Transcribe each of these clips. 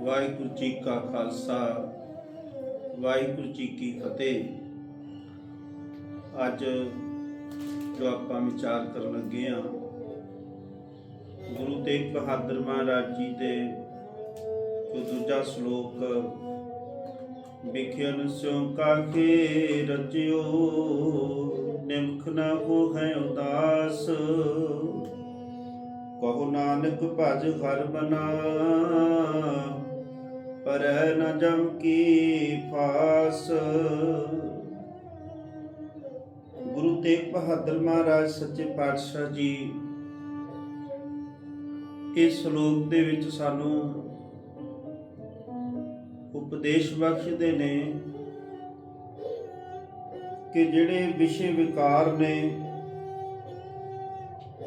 ਵਾਹਿਗੁਰੂ ਜੀ ਕਾ ਖਾਲਸਾ, ਵਾਹਿਗੁਰੂ ਜੀ ਕੀ ਫਤਿਹ। ਅੱਜ ਜੋ ਆਪਾਂ ਵਿਚਾਰ ਕਰਨ ਲੱਗੇ ਆ ਗੁਰੂ ਤੇਗ ਬਹਾਦਰ ਮਹਾਰਾਜ ਜੀ ਦੇ ਜੋ ਦੂਜਾ ਸ਼ਲੋਕ ਵਿਖਿਆਨ ਸਿਉ ਕਾਖੇ ਰਚਿਓ, ਨਿਮਖ ਨਾ ਹੋਇ ਉਦਾਸ। ਕਹੋ ਨਾਨਕ ਭਜ ਹਰ ਬਨਾ ਪਰ ਨ ਜਮ ਕੀ ਫਾਸ। ਗੁਰੂ ਤੇਗ ਬਹਾਦਰ ਮਹਾਰਾਜ ਸੱਚੇ ਪਾਤਸ਼ਾਹ ਜੀ, ਇਸ ਸ਼ਲੋਕ ਦੇ ਵਿੱਚ ਸਾਨੂੰ ਉਪਦੇਸ਼ ਬਖਸ਼ਦੇ ਨੇ ਕਿ ਜਿਹੜੇ ਵਿਸ਼ੇ ਵਿਕਾਰ ਨੇ,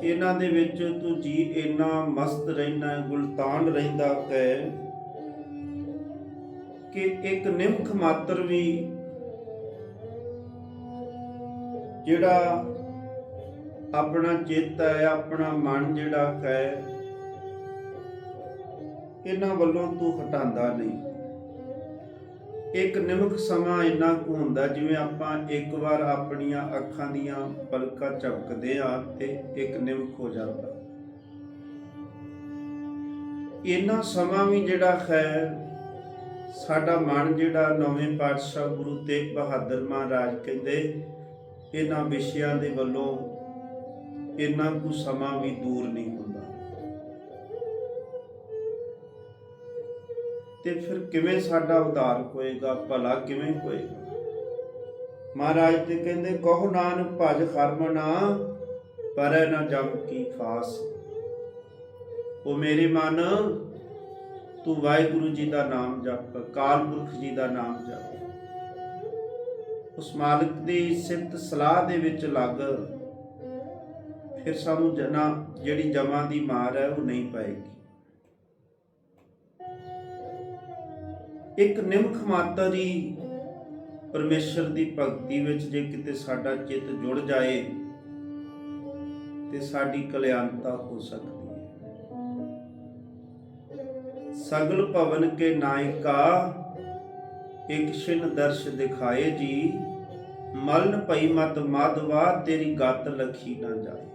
ਇਹਨਾਂ ਦੇ ਵਿੱਚ ਤੂੰ ਜੀ ਇੰਨਾ ਮਸਤ ਰਹਿਣਾ, ਗੁਲਤਾਨ ਰਹਿੰਦਾ ਹੈ ਕਿ ਇੱਕ ਨਿਮਖ ਮਾਤਰ ਵੀ ਜਿਹੜਾ ਆਪਣਾ ਚਿੱਤ ਹੈ, ਆਪਣਾ ਮਨ ਜਿਹੜਾ ਹੈ, ਇਹਨਾਂ ਵੱਲੋਂ ਤੂੰ ਹਟਾਉਂਦਾ ਨਹੀਂ। ਇੱਕ ਨਿਮਖ ਸਮਾਂ ਇੰਨਾ ਕੁ ਹੁੰਦਾ ਜਿਵੇਂ ਆਪਾਂ ਇੱਕ ਵਾਰ ਆਪਣੀਆਂ ਅੱਖਾਂ ਦੀਆਂ ਪਲਕਾਂ ਝਪਕਦੇ ਆ ਤੇ ਇੱਕ ਨਿਮਖ ਹੋ ਜਾਂਦਾ। ਇੰਨਾ ਸਮਾਂ ਵੀ ਜਿਹੜਾ ਹੈ ਸਾਡਾ ਮਨ ਜਿਹੜਾ ਨੌਵੇਂ ਪਾਤਸ਼ਾਹ ਗੁਰੂ ਤੇਗ ਬਹਾਦਰ ਮਹਾਰਾਜ ਕਹਿੰਦੇ, ਇਹਨਾਂ ਵਿਸ਼ਿਆਂ ਦੇ ਵੱਲੋਂ ਇੰਨਾ ਕੁ ਸਮਾਂ ਵੀ ਦੂਰ ਨਹੀਂ ਤੇ ਫਿਰ ਕਿਵੇਂ ਸਾਡਾ ਉਧਾਰ ਹੋਏਗਾ, ਭਲਾ ਕਿਵੇਂ ਹੋਏਗਾ? ਮਹਾਰਾਜ ਤੇ ਕਹਿੰਦੇ, ਕਹੋ ਨਾਨਕ, ਭਜ ਹਰਮਨਾ ਪਰ ਨਾ ਜਮ ਕੀ ਖਾਸ। ਉਹ ਮੇਰੇ ਮਨ, ਤੂੰ ਵਾਹਿਗੁਰੂ ਜੀ ਦਾ ਨਾਮ ਜਪ ਕਾਲ ਪੁਰਖ ਜੀ ਦਾ ਨਾਮ ਜਪ। ਉਸ ਮਾਲਕ ਦੀ ਸਿਫਤ ਸਲਾਹ ਦੇ ਵਿੱਚ ਲੱਗ, ਫਿਰ ਸਾਨੂੰ ਜਨਾ, ਜਿਹੜੀ ਜਮਾਂ ਦੀ ਮਾਰ ਹੈ, ਉਹ ਨਹੀਂ ਪਾਏਗੀ। ਇੱਕ ਨਿਮਖ ਮਾਤਰ ਹੀ ਪਰਮੇਸ਼ਰ ਦੀ ਭਗਤੀ ਵਿੱਚ ਜੇ ਕਿਤੇ ਸਾਡਾ ਚਿੱਤ ਜੁੜ ਜਾਏ ਤੇ ਸਾਡੀ ਕਲਿਆਣਤਾ ਹੋ ਸਕਦੀ ਹੈ। ਸਗਲ ਭਵਨ ਕੇ ਨਾਇਕਾ, ਇੱਕ ਛਿਨ ਦਰਸ਼ ਦਿਖਾਏ ਜੀ, ਮਲਨ ਪਈ ਮਤ ਮਾਧਵਾ, ਤੇਰੀ ਗੱਤ ਲਖੀ ਨਾ ਜਾਏ।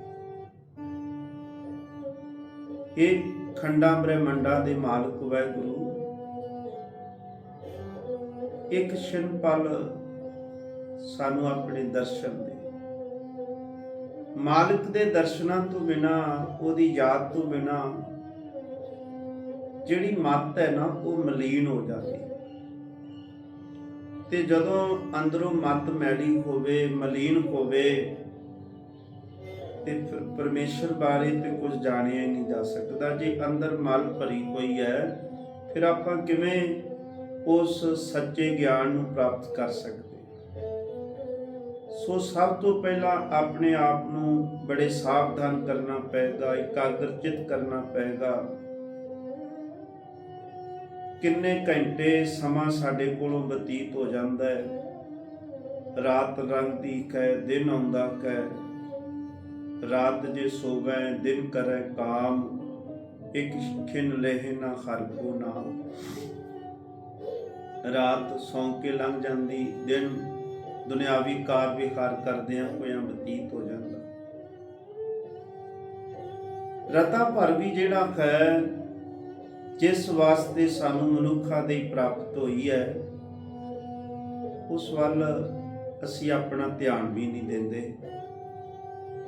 ਇਹ ਖੰਡਾ ਬ੍ਰਹਮੰਡਾਂ ਦੇ ਮਾਲਕ ਵੈ ਗੁਰੂ ਇੱਕ ਛਿਨ ਪਲ ਸਾਨੂੰ ਆਪਣੇ ਦਰਸ਼ਨ ਦੇ। ਮਾਲਕ ਦੇ ਦਰਸ਼ਨਾਂ ਤੋਂ ਬਿਨਾ, ਉਹਦੀ ਯਾਦ ਤੋਂ ਬਿਨਾ, ਜਿਹੜੀ ਮੱਤ ਹੈ ਨਾ, ਉਹ ਮਲੀਨ ਹੋ ਜਾਂਦੀ। ਤੇ ਜਦੋਂ ਅੰਦਰੋਂ ਮੱਤ ਮੈਲੀ ਹੋਵੇ, ਮਲੀਨ ਹੋਵੇ, ਤੇ ਫਿਰ ਪਰਮੇਸ਼ਰ ਬਾਰੇ ਤੇ ਕੁਝ ਜਾਣਿਆ ਹੀ ਨਹੀਂ ਜਾ ਸਕਦਾ। ਜੇ ਅੰਦਰ ਮਲ ਭਰੀ ਹੋਈ ਹੈ, ਫਿਰ ਆਪਾਂ ਕਿਵੇਂ ਉਸ ਸੱਚੇ ਗਿਆਨ ਨੂੰ ਪ੍ਰਾਪਤ ਕਰ ਸਕਦੇ। ਸੋ ਸਭ ਤੋਂ ਪਹਿਲਾਂ ਆਪਣੇ ਆਪ ਨੂੰ ਬੜੇ ਸਾਵਧਾਨ ਕਰਨਾ ਪਏਗਾ ਇਕਾਗਰਚਿਤ ਕਰਨਾ ਪਏਗਾ ਕਿੰਨੇ ਘੰਟੇ ਸਮਾਂ ਸਾਡੇ ਕੋਲੋਂ ਬਤੀਤ ਹੋ ਜਾਂਦਾ ਹੈ। ਰਾਤ ਰੰਗਦੀ ਕੈ ਦਿਨ ਆਉਂਦਾ ਕੈ ਰਾਤ ਜੇ ਸੋਵੈ, ਦਿਨ ਕਰੈ ਕਾਮ। ਇੱਕ ਖਿਨ ਲਹਿ ਨਾ ਹਰ ਕੋ ਰਾਤ ਸੌਂ ਕੇ ਲੰਘ ਜਾਂਦੀ, ਦਿਨ ਦੁਨਿਆਵੀ ਕਾਰ ਵਿਹਾਰ ਕਰਦਿਆਂ ਹੋਇਆਂ ਬਤੀਤ ਹੋ ਜਾਂਦਾ। ਰਤਾ ਭਰ ਵੀ ਜਿਹੜਾ ਹੈ, ਜਿਸ ਵਾਸਤੇ ਸਾਨੂੰ ਮਨੁੱਖਾਂ ਦੇ ਪ੍ਰਾਪਤ ਹੋਈ ਹੈ, ਉਸ ਵੱਲ ਅਸੀਂ ਆਪਣਾ ਧਿਆਨ ਵੀ ਨਹੀਂ ਦਿੰਦੇ।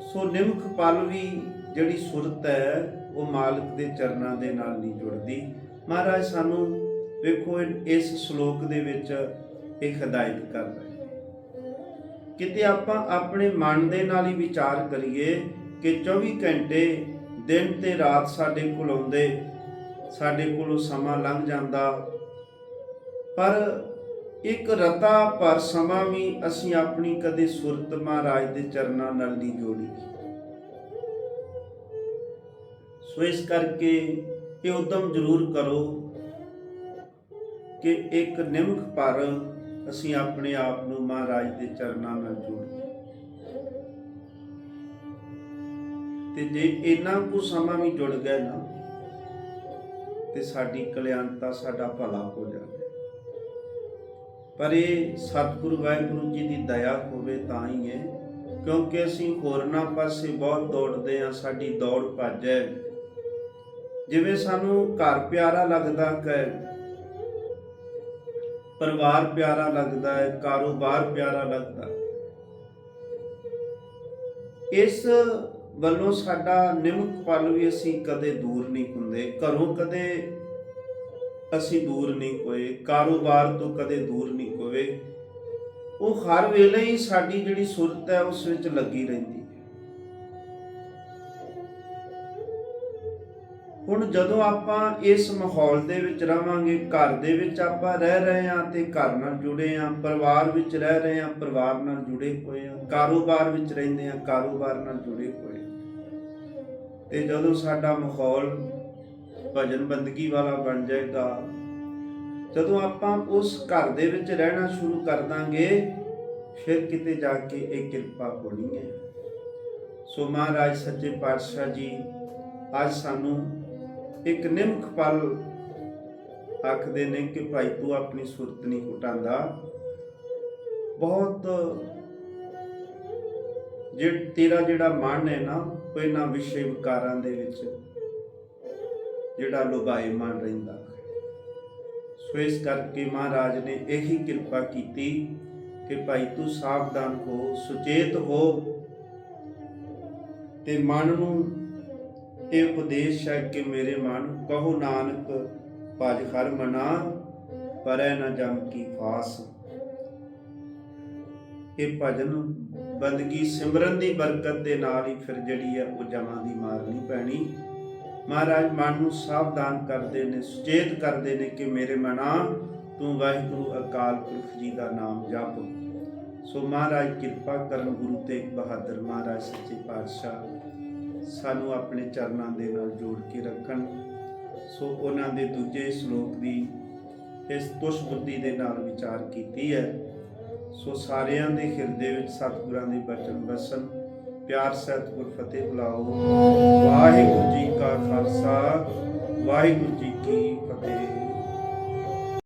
ਸੋ ਨਿਮਖ ਪਲ ਵੀ ਜਿਹੜੀ ਸੁਰਤ ਹੈ, ਉਹ ਮਾਲਕ ਦੇ ਚਰਨਾਂ ਦੇ ਨਾਲ ਨਹੀਂ ਜੁੜਦੀ। ਮਹਾਰਾਜ, ਸਾਨੂੰ ਵੇਖੋ ਇਸ ਸ਼ਲੋਕ ਦੇ ਵਿੱਚ ਇਹ ਹਦਾਇਤ ਕਰਦਾ ਹੈ। ਕਿਤੇ ਆਪਾਂ ਆਪਣੇ ਮਨ ਦੇ ਨਾਲ ਹੀ ਵਿਚਾਰ ਕਰੀਏ ਕਿ 24 ਘੰਟੇ ਦਿਨ ਤੇ ਰਾਤ ਸਾਡੇ ਕੋਲ ਆਉਂਦੇ, ਸਾਡੇ ਕੋਲੋਂ ਸਮਾਂ ਲੰਘ ਜਾਂਦਾ। ਪਰ ਇੱਕ ਰਤਾ ਪਰ ਸਮਾਂ ਵੀ ਅਸੀਂ ਆਪਣੀ ਕਦੇ ਸੁਰਤ ਮਹਾਰਾਜ ਦੇ ਚਰਨਾਂ ਨਾਲ ਨਹੀਂ ਜੋੜੀ। ਸੋ ਇਸ ਕਰਕੇ ਇਹ ਉਦਮ ਜ਼ਰੂਰ ਕਰੋ ਕਿ ਇੱਕ ਨਿਮਖ ਪਰ ਅਸੀਂ ਆਪਣੇ ਆਪ ਨੂੰ ਮਹਾਰਾਜ ਦੇ ਚਰਨਾਂ ਨਾਲ ਜੋੜੀਏ। ਤੇ ਜੇ ਇੰਨਾ ਕੁ ਸਮਾਂ ਵੀ ਜੁੜ ਗਿਆ ਨਾ, ਤੇ ਸਾਡੀ ਕਲਿਆਣਤਾ, ਸਾਡਾ ਭਲਾ ਹੋ ਜਾਵੇ। ਪਰ ਇਹ ਸਤਿਗੁਰ ਵਾਹਿਗੁਰੂ ਜੀ ਦੀ ਦਇਆ ਹੋਵੇ ਤਾਂ ਹੀ ਹੈ, ਕਿਉਂਕਿ ਅਸੀਂ ਹੋਰਨਾਂ ਪਾਸੇ ਬਹੁਤ ਦੌੜਦੇ ਆ ਸਾਡੀ ਦੌੜ ਭੱਜ ਜਿਵੇਂ ਸਾਨੂੰ ਘਰ ਪਿਆਰਾ ਲੱਗਦਾ ਹੈ ਪਰਿਵਾਰ ਪਿਆਰਾ ਲੱਗਦਾ ਹੈ, ਕਾਰੋਬਾਰ ਪਿਆਰਾ ਲੱਗਦਾ ਹੈ। ਇਸ ਵੱਲੋਂ ਸਾਡਾ ਨਿਮਕ ਪਲ ਵੀ ਅਸੀਂ ਕਦੇ ਦੂਰ ਨਹੀਂ ਹੁੰਦੇ, ਘਰੋਂ ਕਦੇ ਅਸੀਂ ਦੂਰ ਨਹੀਂ ਹੋਏ, ਕਾਰੋਬਾਰ ਤੋਂ ਕਦੇ ਦੂਰ ਨਹੀਂ ਹੋਏ। ਉਹ ਹਰ ਵੇਲੇ ਹੀ ਸਾਡੀ ਜਿਹੜੀ ਸੁਰਤ ਹੈ, ਉਸ ਵਿੱਚ ਲੱਗੀ ਰਹਿੰਦੀ ਹੁਣ ਜਦੋਂ ਆਪਾਂ ਇਸ ਮਾਹੌਲ ਦੇ ਵਿੱਚ ਰਵਾਂਗੇ, ਘਰ ਦੇ ਵਿੱਚ ਆਪਾਂ ਰਹਿ ਰਹੇ ਹਾਂ ਤੇ ਘਰ ਨਾਲ ਜੁੜੇ ਹਾਂ, ਪਰਿਵਾਰ ਵਿੱਚ ਰਹਿ ਰਹੇ ਹਾਂ, ਪਰਿਵਾਰ ਨਾਲ ਜੁੜੇ ਹੋਏ ਹਾਂ, ਕਾਰੋਬਾਰ ਵਿੱਚ ਰਹਿੰਦੇ ਹਾਂ, ਕਾਰੋਬਾਰ ਨਾਲ ਜੁੜੇ ਹੋਏ ਹਾਂ। ਤੇ ਜਦੋਂ ਸਾਡਾ ਮਾਹੌਲ ਭਜਨ ਬੰਦਗੀ ਵਾਲਾ ਬਣ ਜਾਏਗਾ, ਜਦੋਂ ਆਪਾਂ ਉਸ ਘਰ ਦੇ ਵਿੱਚ ਰਹਿਣਾ ਸ਼ੁਰੂ ਕਰ ਦਾਂਗੇ, ਫਿਰ ਕਿਤੇ ਜਾ ਕੇ ਇਹ ਕਿਰਪਾ ਹੋਣੀ ਹੈ ਸੋ ਮਹਾਰਾਜ, ਸੱਚੇ ਪਾਤਸ਼ਾਹ ਜੀ, ਅੱਜ ਸਾਨੂੰ ਇੱਕ ਨਿਮਖ ਪਲ ਆਖਦੇ ਨੇ ਕਿ ਭਾਈ ਤੂੰ ਆਪਣੀ ਸੁਰਤ ਨਹੀਂ ਘਟਾਉਂਦਾ ਬਹੁਤ ਜੇ, ਤੇਰਾ ਜਿਹੜਾ ਮਨ ਹੈ ਨਾ, ਉਹ ਇਹਨਾਂ ਵਿਸ਼ੇ ਵਿਕਾਰਾਂ ਦੇ ਵਿੱਚ ਜਿਹੜਾ ਲੁਭਾਏ ਮਨ ਰਹਿੰਦਾ। ਸੋ ਇਸ ਕਰਕੇ ਮਹਾਰਾਜ ਨੇ ਇਹੀ ਕਿਰਪਾ ਕੀਤੀ ਕਿ ਭਾਈ ਤੂੰ ਸਾਵਧਾਨ ਹੋ, ਸੁਚੇਤ ਹੋ ਤੇ ਮਨ ਨੂੰ ਇਹ ਉਪਦੇਸ਼ ਹੈ ਕਿ ਮੇਰੇ ਮਨ ਕਹੋ ਨਾਨਕ, ਭਜ ਹਰ ਮਨਾ, ਪਰੈ ਨ ਜਮ ਕੀ ਫਾਸ। ਇਹ ਭਜਨ ਬੰਦਗੀ ਸਿਮਰਨ ਦੀ ਬਰਕਤ ਦੇ ਨਾਲ ਹੀ ਫਿਰ ਜਿਹੜੀ ਹੈ ਉਹ ਜਮਾਂ ਦੀ ਮਾਰ ਪੈਣੀ। ਮਹਾਰਾਜ, ਮਨ ਨੂੰ ਸਾਵਧਾਨ ਕਰਦੇ ਨੇ, ਸੁਚੇਤ ਕਰਦੇ ਨੇ ਕਿ ਮੇਰੇ ਮਨਾ, ਤੂੰ ਵਾਹਿਗੁਰੂ ਅਕਾਲ ਪੁਰਖ ਜੀ ਦਾ ਨਾਮ ਜਪ। ਸੋ ਮਹਾਰਾਜ, ਕਿਰਪਾ ਕਰਨ ਗੁਰੂ ਤੇਗ ਬਹਾਦਰ, ਮਹਾਰਾਜ ਸੱਚੇ ਪਾਤਸ਼ਾਹ ਸਾਨੂੰ ਆਪਣੇ ਚਰਨਾਂ ਦੇ ਨਾਲ ਜੋੜ ਕੇ ਰੱਖਣ। ਸੋ ਉਹਨਾਂ ਦੇ ਦੂਜੇ ਸ਼ਲੋਕ ਦੀ ਇਸ ਤੁਸ਼ ਬੁੱਧੀ ਦੇ ਨਾਲ ਵਿਚਾਰ ਕੀਤੀ ਹੈ। ਸੋ ਸਾਰਿਆਂ ਦੇ ਹਿਰਦੇ ਵਿੱਚ ਸਤਿਗੁਰਾਂ ਦੇ ਬਚਨ ਵਸਣ ਪਿਆਰ, ਸਤਿਗੁਰ, ਫਤਿਹ ਬੁਲਾਓ। ਵਾਹਿਗੁਰੂ ਜੀ ਕਾ ਖਾਲਸਾ, ਵਾਹਿਗੁਰੂ ਜੀ ਕੀ ਫਤਿਹ।